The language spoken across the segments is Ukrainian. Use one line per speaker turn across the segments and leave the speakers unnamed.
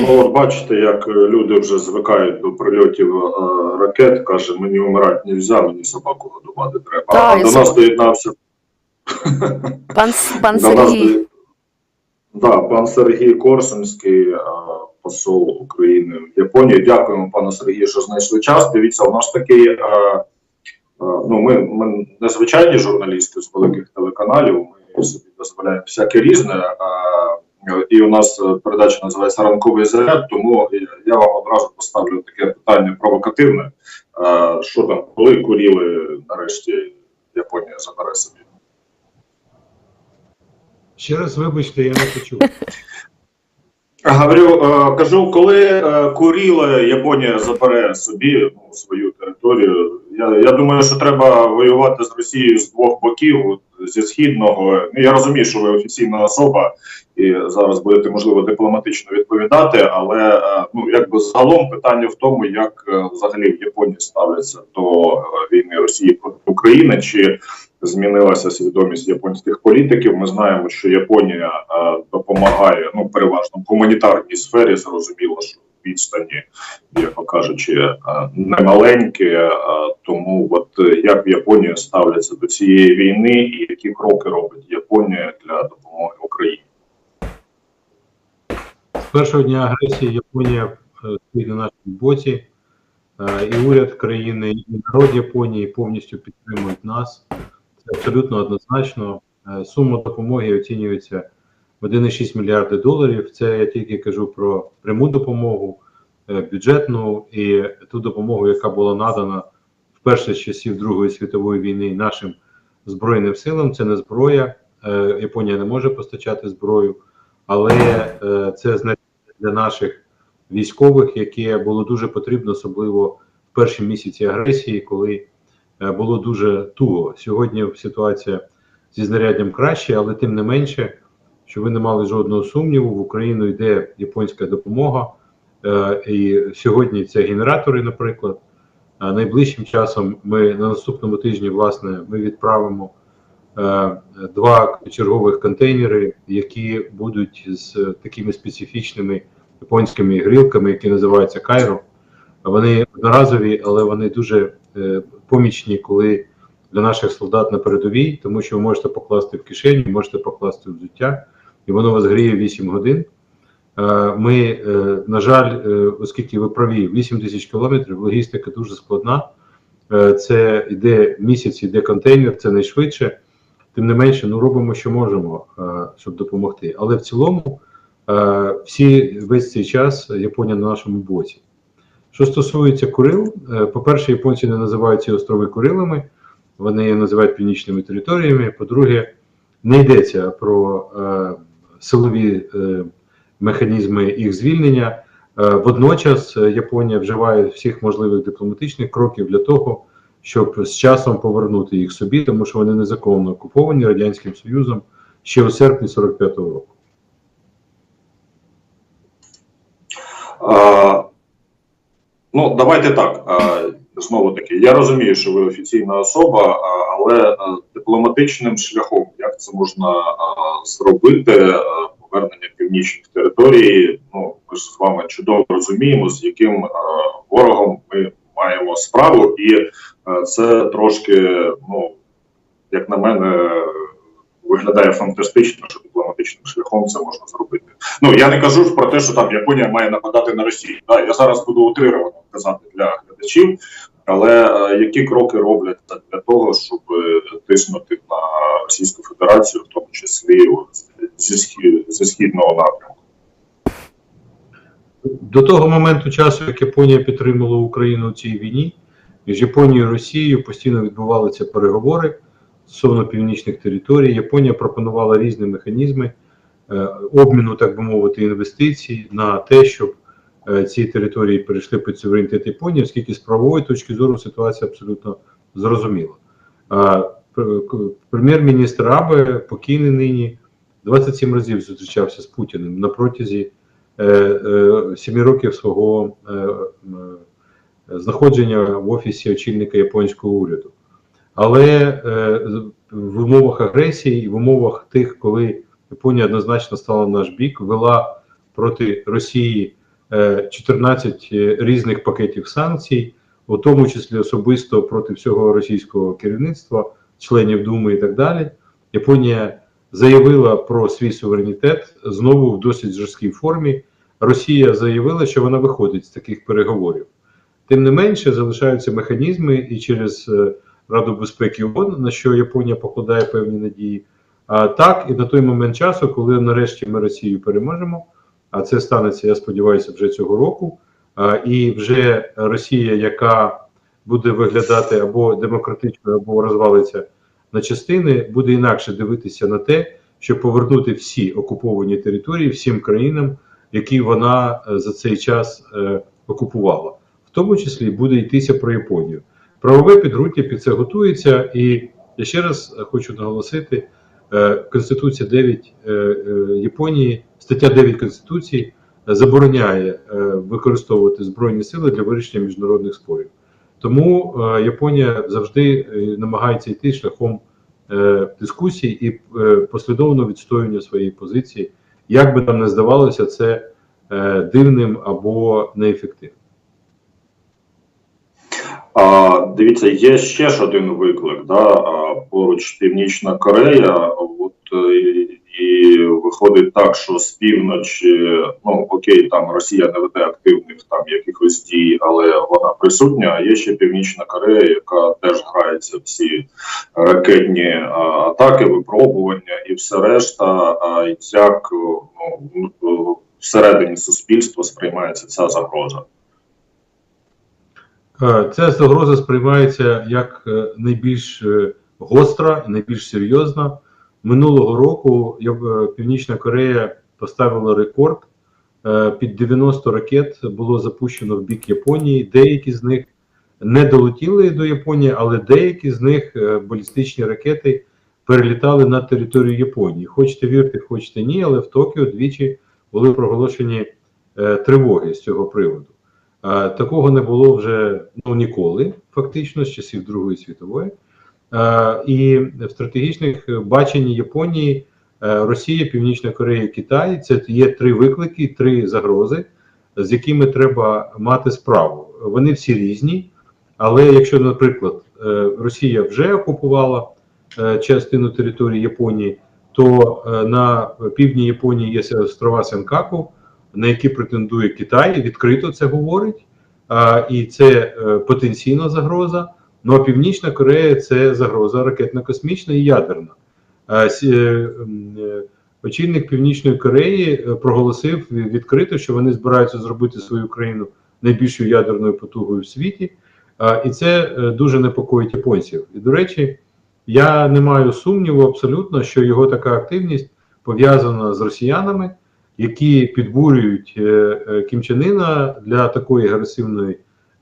Ну, от бачите, як е, люди вже звикають до прильотів е, ракет, каже, мені вмирати не можна, мені собаку годувати треба.
Так,
а до нас доєднався
Пан, пан
до
Сергій.
да, пан Сергій Корсунський, е, посол України в Японії. Дякуємо, пане Сергію, що знайшли час. Дивіться, у нас такий. Ну, ми, ми незвичайні журналісти з великих телеканалів. Ми собі дозволяємо всяке різне. Е, І у нас е, передача називається Ранковий заряд. Тому я вам одразу поставлю таке питання провокативне. Е, Що там, коли куріли нарешті Японія забере собі?
Ще раз вибачте, я не почув.
Говорю, е, кажу, коли е, Куріли Японія забере собі ну, свою територію. Я, я думаю, що треба воювати з Росією з двох боків, зі східного. Ну я розумію, що ви офіційна особа і зараз будете можливо дипломатично відповідати, але е, ну якби загалом питання в тому, як взагалі в Японії ставляться до війни Росії проти України, чи змінилася свідомість японських політиків. Ми знаємо, що Японія е, допомагає ну переважно в гуманітарній сфері. Зрозуміло, що відстані, як кажучи, е, немаленькі. Е, тому, от як в Японії ставляться до цієї війни, і які кроки робить Японія для допомоги Україні?
З першого дня агресії Японія стоїть на нашому боці, і уряд країни, і народ Японії повністю підтримують нас. Це абсолютно однозначно. Е, Сума допомоги оцінюється в 1,6 мільярди доларів. Це я тільки кажу про пряму допомогу, е, бюджетну і ту допомогу, яка була надана вперше з часів Другої світової війни нашим збройним силам. Це не зброя. Е, Японія не може постачати зброю, але це знаряддя для наших військових, яке було дуже потрібно, особливо в перші місяці агресії, коли було дуже туго. Сьогодні ситуація зі знаряддям краще, але тим не менше, що ви не мали жодного сумніву, в Україну йде японська допомога. Е, І сьогодні це генератори, наприклад. Найближчим часом ми на наступному тижні, власне, ми відправимо е, два чергових контейнери, які будуть з такими специфічними японськими грілками, які називаються Кайро. Вони одноразові, але вони дуже е, помічні, коли для наших солдат на передовій, тому що ви можете покласти в кишені, можете покласти в взуття, і воно вас гріє 8 годин. Е, Ми, е, на жаль, е, оскільки ви праві, 8 тисяч кілометрів, логістика дуже складна. Е, Це йде місяць, йде контейнер, це найшвидше. Тим не менше, ну робимо, що можемо, е, щоб допомогти. Але в цілому, е, всі весь цей час Японія на нашому боці. Що стосується Курил, е, по-перше, японці не називають ці острови Курилами, вони називають північними територіями. По-друге, не йдеться про е, силові е, механізми їх звільнення. Е, водночас е, Японія вживає всіх можливих дипломатичних кроків для того, щоб з часом повернути їх собі, тому що вони незаконно окуповані Радянським Союзом ще у серпні 45-го року.
Ну, давайте так. Знову таки, я розумію, що ви офіційна особа, але дипломатичним шляхом, як це можна зробити, повернення північних територій, ну ми ж з вами чудово розуміємо, з яким ворогом ми маємо справу, і це трошки, ну, як на мене, виглядає фантастично, що дипломатичним шляхом це можна зробити. Ну я не кажу про те, що там Японія має нападати на Росію. Да, я зараз буду утримано казати для глядачів, але е, які кроки роблять для того, щоб тиснути на Російську Федерацію, в тому числі зі, схід, зі східного напрямку?
До того моменту часу, як Японія підтримала Україну у цій війні, між Японією і Росією постійно відбувалися переговори стосовно північних територій. Японія пропонувала різні механізми е, обміну, так би мовити, інвестицій на те, щоб ці території перейшли під суверенітет Японії, оскільки з правової точки зору ситуація абсолютно зрозуміла. К- Прем'єр-міністр Абе, покійний нині, 27 разів зустрічався з Путіним на протязі е, е, років свого е, е, знаходження в офісі очільника японського уряду. Але е, в умовах агресії і в умовах тих, коли Японія однозначно стала на наш бік, вела проти Росії е, 14 різних пакетів санкцій, у тому числі особисто проти всього російського керівництва, членів Думи і так далі. Японія заявила про свій суверенітет знову в досить жорсткій формі. Росія заявила, що вона виходить з таких переговорів. Тим не менше, залишаються механізми і через е, Раду безпеки ООН, на що Японія покладає певні надії. А так, і на той момент часу, коли нарешті ми Росію переможемо, а це станеться, я сподіваюся, вже цього року. І вже Росія, яка буде виглядати або демократичною, або розвалиться на частини, буде інакше дивитися на те, щоб повернути всі окуповані території всім країнам, які вона е, за цей час е, окупувала. В тому числі буде йтися про Японію. Правове підґрунтя під це готується, і я ще раз хочу наголосити: Конституція 9 е, е, Японії, стаття 9 Конституції е, забороняє е, використовувати збройні сили для вирішення міжнародних спорів. Тому е, Японія завжди е, намагається йти шляхом е, дискусій і е, послідовного відстоювання своєї позиції, як би нам не здавалося це е, дивним або неефективним.
А, дивіться, є ще ж один виклик. Да? Поруч Північна Корея, от е, і, і виходить так, що з півночі, ну окей, там Росія не веде активних там якихось дій, але вона присутня. А є ще Північна Корея, яка теж грається в ці ракетні а, атаки, випробування і все решта. А як ну, всередині суспільства сприймається ця загроза?
Е, Ця загроза сприймається як е, найбільш е, гостра найбільш серйозна. Минулого року Північна Корея поставила рекорд. Під 90 ракет було запущено в бік Японії. Деякі з них не долетіли до Японії, але деякі з них балістичні ракети перелітали на територію Японії. Хочете вірте, хочете ні, але в Токіо двічі були проголошені тривоги з цього приводу. Е, Такого не було вже ну, ніколи, фактично, з часів Другої світової. Е, І в стратегічних баченні Японії, е, Росія, Північна Корея, Китай це є три виклики, три загрози, з якими треба мати справу. Вони всі різні, але якщо, наприклад, Росія вже окупувала частину території Японії, то на півдні Японії є острова Сенкаку, на які претендує Китай, відкрито це говорить, і це е, потенційна загроза. Ну а Північна Корея це загроза ракетно-космічна і ядерна. Е, е, очільник Північної Кореї проголосив відкрито, що вони збираються зробити свою країну найбільшою ядерною потугою в світі, і це дуже непокоїть японців. І до речі, я не маю сумніву абсолютно, що його така активність пов'язана з росіянами які підбурюють е, е, Кім Чен Іна для такої агресивної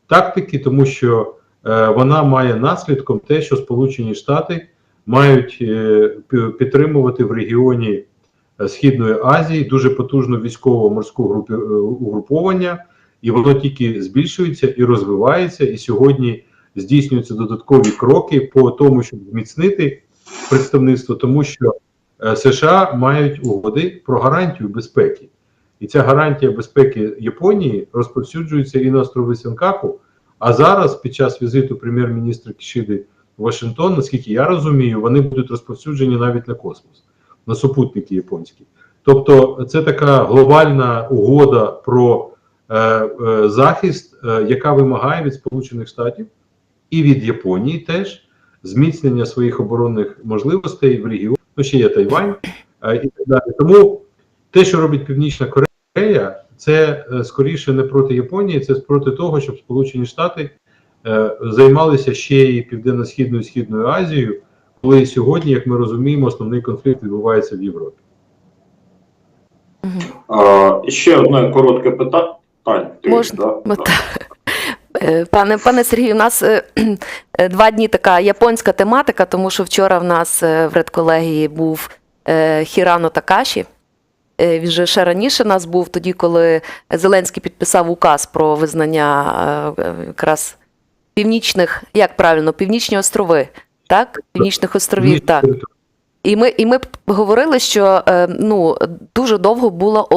тактики, тому що е, вона має наслідком те, що Сполучені Штати мають підтримувати в регіоні Східної Азії дуже потужну військово-морську групі, е, угруповання, і воно тільки збільшується і розвивається. І сьогодні здійснюються додаткові кроки по тому, щоб зміцнити представництво, тому що США мають угоди про гарантію безпеки. І ця гарантія безпеки Японії розповсюджується і на острови Сенкаку. А зараз, під час візиту прем'єр-міністра Кішиди в Вашингтон, наскільки я розумію, вони будуть розповсюджені навіть на космос, на супутники японські. Тобто, це така глобальна угода про е, е, захист, е, яка вимагає від Сполучених Штатів і від Японії теж зміцнення своїх оборонних можливостей в регіоні. Ну, ще є Тайвань е, і так далі. Тому те, що робить Північна Корея, це е, скоріше не проти Японії, це проти того, щоб Сполучені Штати е, займалися ще і Південно-Східною Східною Азією, коли сьогодні, як ми розуміємо, основний конфлікт відбувається в Європі.
Ще одне коротке питання.
Можна?
да?
Е, Пане, пане Сергію, у нас е, е, два дні така японська тематика, тому що вчора в нас в редколегії був Хірано Такаші. Він же ще раніше нас був, тоді, коли Зеленський підписав указ про визнання якраз північних, як правильно, північні острови, так? Північних островів, так. І ми, і ми говорили, що ну, дуже довго було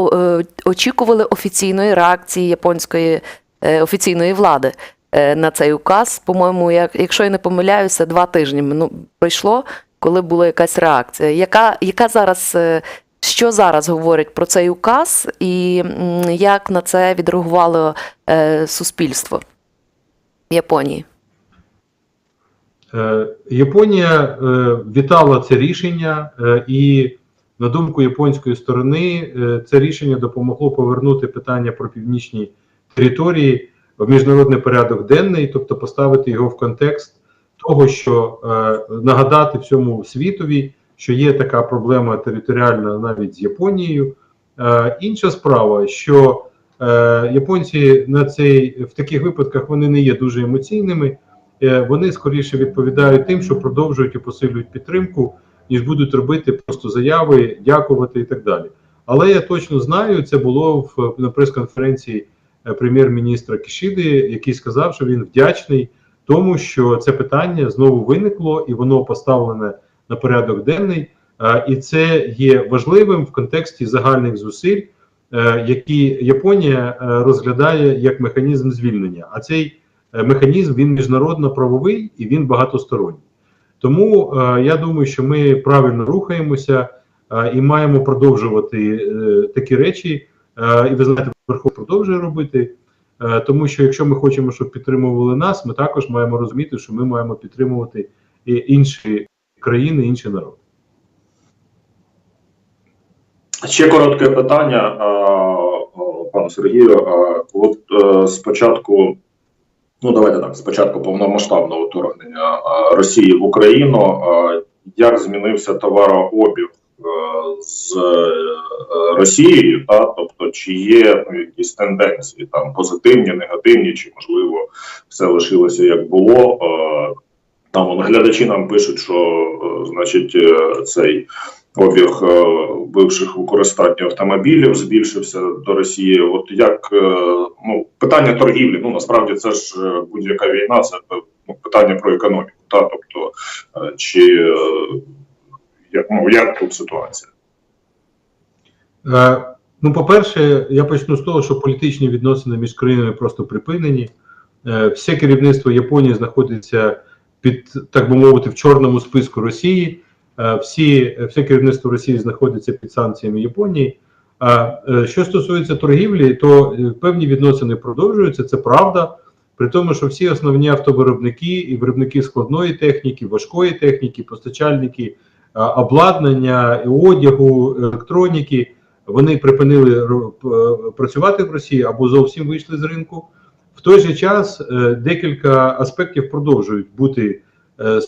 очікували офіційної реакції японської офіційної влади е, на цей указ. По-моєму, якщо я не помиляюся, два тижні ну, пройшло, коли була якась реакція. Яка, яка зараз, е, що зараз говорять про цей указ, і як на це відреагувало е, суспільство Японії?
Е, Японія е, вітала це рішення, е, і на думку японської сторони, е, це рішення допомогло повернути питання про північні території в міжнародний порядок денний, тобто поставити його в контекст того, що е, нагадати всьому світові, що є така проблема територіальна навіть з Японією. Е, Інша справа, що е, японці на цей в таких випадках вони не є дуже емоційними. Е, вони скоріше відповідають тим, що продовжують і посилюють підтримку, ніж будуть робити просто заяви, дякувати і так далі. Але я точно знаю, це було в на прес-конференції прем'єр-міністра Кішиди, який сказав, що він вдячний тому, що це питання знову виникло і воно поставлене на порядок денний. Е, І це є важливим в контексті загальних зусиль, е, які Японія е, розглядає як механізм звільнення. А цей е, механізм він міжнародно-правовий і він багатосторонній. Тому е, я думаю, що ми правильно рухаємося е, і маємо продовжувати е, такі речі. Е, і ви знаєте, Верхов продовжує робити. Е, тому що якщо ми хочемо, щоб підтримували нас, ми також маємо розуміти, що ми маємо підтримувати і інші країни, інші народи.
Ще коротке питання, а, пану Сергію. От е, спочатку, ну давайте так, спочатку повномасштабного вторгнення Росії в Україну, як змінився товарообіг е, з е, Росією, та тобто, чи є ну, якісь тенденції там позитивні, негативні, чи можливо все лишилося як було. Е, Там глядачі нам пишуть, що е, значить е, цей обіг е, бивших використання автомобілів збільшився до Росії. От як е, ну питання торгівлі, ну насправді це ж е, будь-яка війна, це ну, питання про економіку. Та тобто, е, чи е, як ну як тут ситуація?
Е, Ну, по-перше, я почну з того, що політичні відносини між країнами просто припинені. Е, Все керівництво Японії знаходиться під, так би мовити, в чорному списку Росії. Е, Всі, все керівництво Росії знаходиться під санкціями Японії. А е, що стосується торгівлі, то е, певні відносини продовжуються, це правда. При тому, що всі основні автовиробники і виробники складної техніки, важкої техніки, постачальники обладнання, одягу, електроніки, вони припинили працювати в Росії або зовсім вийшли з ринку. В той же час е, декілька аспектів продовжують бути е,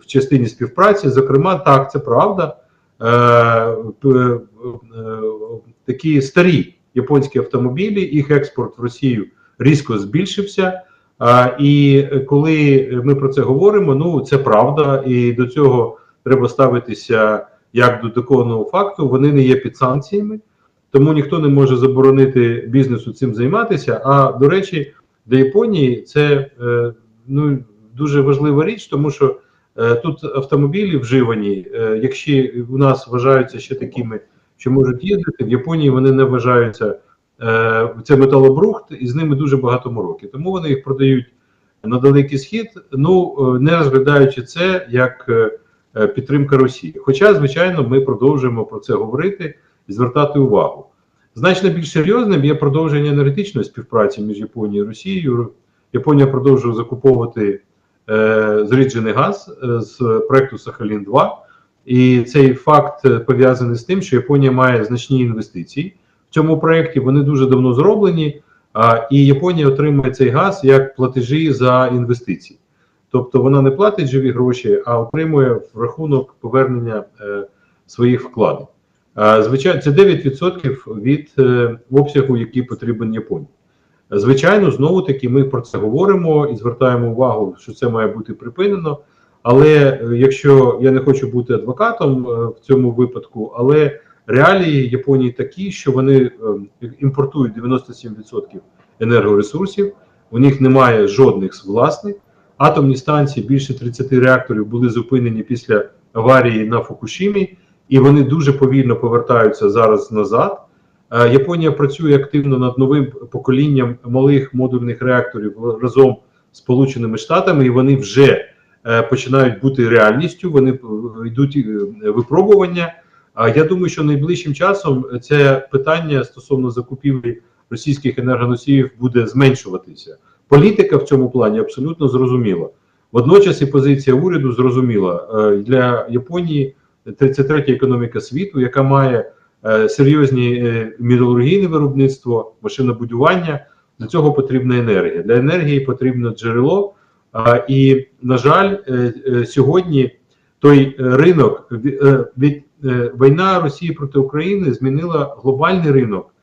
в частині співпраці. Зокрема, так, це правда. Е, е, такі старі японські автомобілі, їх експорт в Росію різко збільшився. І коли ми про це говоримо, ну це правда, і до цього треба ставитися як до доконаного факту. Вони не є під санкціями, тому ніхто не може заборонити бізнесу цим займатися. А до речі, для Японії це е, ну дуже важлива річ, тому що е, тут автомобілі вживані, е, якщо у нас вважаються ще такими, що можуть їздити, в Японії вони не вважаються. Це металобрухт, і з ними дуже багато мороки. Тому вони їх продають на далекий схід, ну не розглядаючи це як підтримка Росії. Хоча, звичайно, ми продовжуємо про це говорити і звертати увагу. Значно більш серйозним є продовження енергетичної співпраці між Японією і Росією. Японія продовжує закуповувати е, зріджений газ е, з проекту Сахалін 2 і цей факт е, пов'язаний з тим, що Японія має значні інвестиції в цьому проєкті. Вони дуже давно зроблені, а, і Японія отримує цей газ як платежі за інвестиції. Тобто вона не платить живі гроші, а отримує в рахунок повернення е, своїх вкладень. А, звичайно, це 9% від е, обсягу, який потрібен Японії. Звичайно, знову таки ми про це говоримо і звертаємо увагу, що це має бути припинено. Але е, якщо я не хочу бути адвокатом е, в цьому випадку, але реалії Японії такі, що вони е, імпортують 97% енергоресурсів, у них немає жодних власних. Атомні станції більше 30 реакторів були зупинені після аварії на Фукушимі, і вони дуже повільно повертаються зараз назад. Е, Японія працює активно над новим поколінням малих модульних реакторів разом з Сполученими Штатами, і вони вже е, починають бути реальністю. Вони е, йдуть випробування. А я думаю, що найближчим часом це питання стосовно закупівлі російських енергоносіїв буде зменшуватися. Політика в цьому плані абсолютно зрозуміла. Водночас і позиція уряду зрозуміла Е, для Японії 33 економіка світу, яка має е, серйозні е, металургійне виробництво, машинобудування. Для цього потрібна енергія. Для енергії потрібно джерело. І, на жаль, сьогодні той ринок від війна Росії проти України змінила глобальний ринок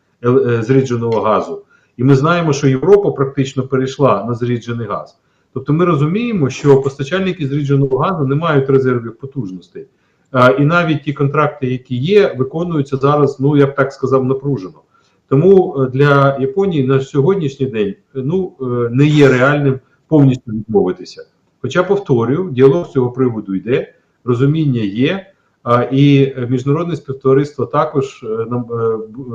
зрідженого газу. І ми знаємо, що Європа практично перейшла на зріджений газ. Тобто ми розуміємо, що постачальники зрідженого газу не мають резервів потужностей. І навіть ті контракти, які є, виконуються зараз, ну я б так сказав, напружено. Тому е, для Японії на сьогоднішній день ну е, не є реальним повністю відмовитися. Хоча повторюю, діалог з цього приводу йде, розуміння є, і міжнародне співтовариство також е, нам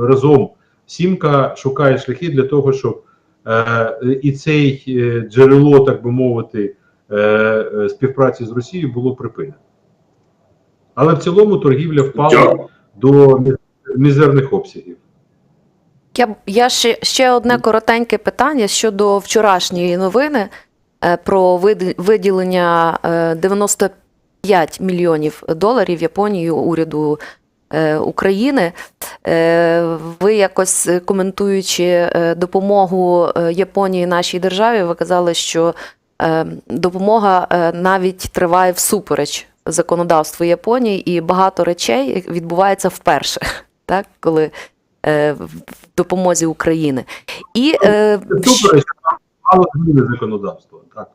разом сімка шукає шляхи для того, щоб е, і цей е, джерело, так би мовити, е, е, співпраці з Росією було припинено. Але в цілому торгівля впала до мізерних обсягів.
Я, б- я ще, ще одне коротеньке питання щодо вчорашньої новини е, про виділення е, 95 мільйонів доларів Японією уряду України. Е, Ви якось е, коментуючи е, допомогу е, Японії нашій державі, ви казали, що е, допомога е, навіть триває всупереч законодавству Японії, і багато речей відбувається вперше, так, коли е, в допомозі України. І е,
що мало. Так.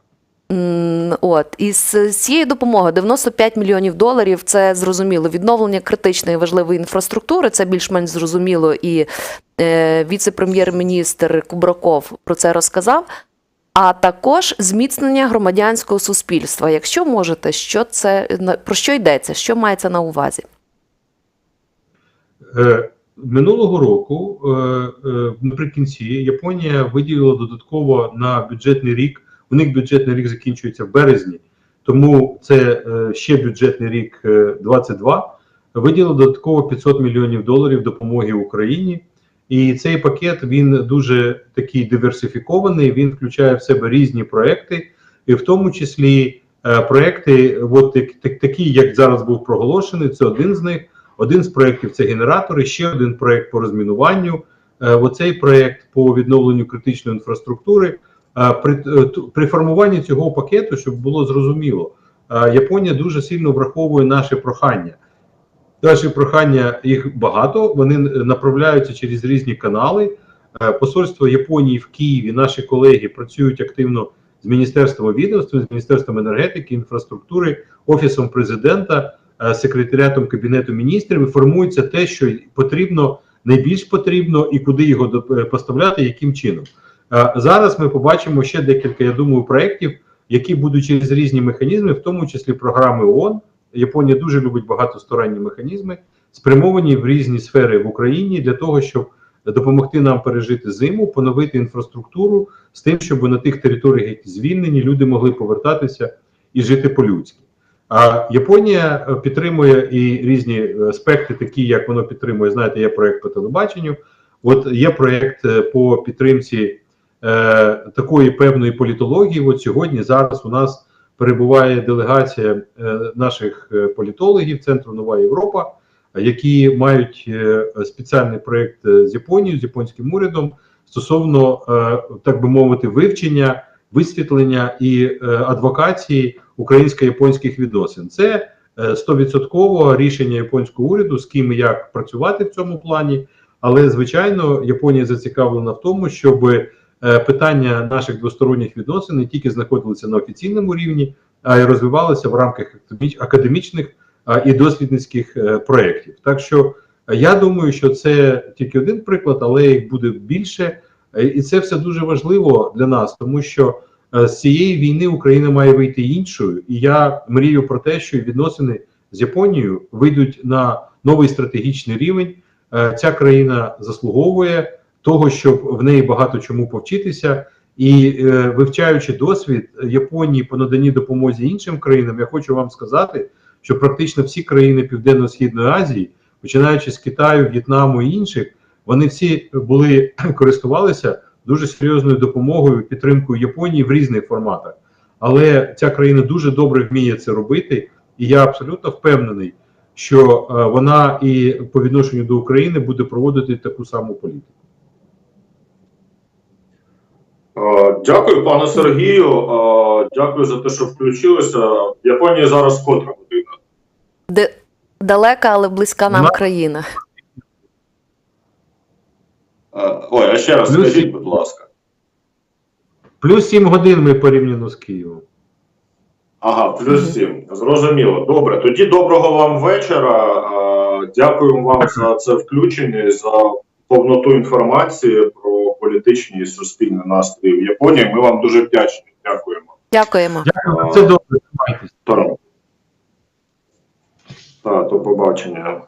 От із цієї допомоги 95 мільйонів доларів. Це зрозуміло. Відновлення критичної важливої інфраструктури. Це більш-менш зрозуміло. І е, віце-прем'єр-міністр Кубраков про це розказав. А також зміцнення громадянського суспільства. Якщо можете, що це про що йдеться? Що мається на увазі?
Е, Минулого року, е, е, наприкінці, Японія виділила додатково на бюджетний рік. У них бюджетний рік закінчується в березні, тому це е, ще бюджетний рік е, 22. Виділила додатково 500 мільйонів доларів допомоги Україні. І цей пакет він дуже такий диверсифікований. Він включає в себе різні проекти, і в тому числі е, проекти, от так, так, такі, як зараз був проголошений, це один з них. Один з проєктів це генератори, ще один проєкт по розмінуванню. Е, Оцей проєкт по відновленню критичної інфраструктури. Е, При, е, при формуванні цього пакету, щоб було зрозуміло, е, Японія дуже сильно враховує наші прохання. Наші прохання їх багато, вони направляються через різні канали. Посольство Японії в Києві, наші колеги працюють активно з Міністерством відомства, з Міністерством енергетики, інфраструктури, Офісом президента, секретаріатом Кабінету міністрів і формується те, що потрібно, найбільш потрібно, і куди його поставляти, яким чином. Зараз ми побачимо ще декілька, я думаю, проєктів, які будуть через різні механізми, в тому числі програми ООН. Японія дуже любить багатосторонні механізми, спрямовані в різні сфери в Україні для того, щоб допомогти нам пережити зиму, поновити інфраструктуру з тим, щоб на тих територіях, які звільнені, люди могли повертатися і жити по-людськи. А Японія е, підтримує і різні е, аспекти, такі як воно підтримує. Знаєте, є проект по телебаченню. От є проект е, по підтримці е, такої певної політології. От сьогодні зараз у нас перебуває делегація е, наших е, політологів Центру Нова Європа, які мають спеціальний проект з Японією, з японським урядом стосовно, так би мовити, вивчення, висвітлення і адвокації українсько-японських відносин. Це стовідсотково рішення японського уряду, з ким і як працювати в цьому плані. Але звичайно, Японія зацікавлена в тому, щоб е, питання наших двосторонніх відносин не тільки знаходилися на офіційному рівні, а й розвивалися в рамках академічних і дослідницьких е, проєктів. Так що е, я думаю, що це тільки один приклад, але їх буде більше, Е, і це все дуже важливо для нас, тому що е, з цієї війни Україна має вийти іншою, і я мрію про те, що відносини з Японією вийдуть на новий стратегічний рівень. Е, Ця країна заслуговує того, щоб в неї багато чому повчитися. І е, вивчаючи досвід Японії по наданні допомозі іншим країнам, я хочу вам сказати, що практично всі країни Південно-Східної Азії, починаючи з Китаю, В'єтнаму і інших, вони всі були користувалися дуже серйозною допомогою, підтримкою Японії в різних форматах. Але ця країна дуже добре вміє це робити, і я абсолютно впевнений, що е, вона і по відношенню до України буде проводити таку саму політику.
Е, Дякую, пане Сергію. Е, Дякую за те, що включилися. В Японії зараз котра година.
Де далека, але близька нам
На-
країна.
Е, Ой, а ще раз
Плюс
скажіть,
сім.
будь ласка.
Плюс 7 годин ми порівняно з Києвом.
Ага, плюс сім. Зрозуміло. Добре. Тоді доброго вам вечора. Е, Дякую вам за це включення, і за повноту інформації про політичні і суспільні настрої в Японії. Ми вам дуже вдячні. Дякуємо.
Дякуємо.
Дякую, це добре.
Так, до побачення.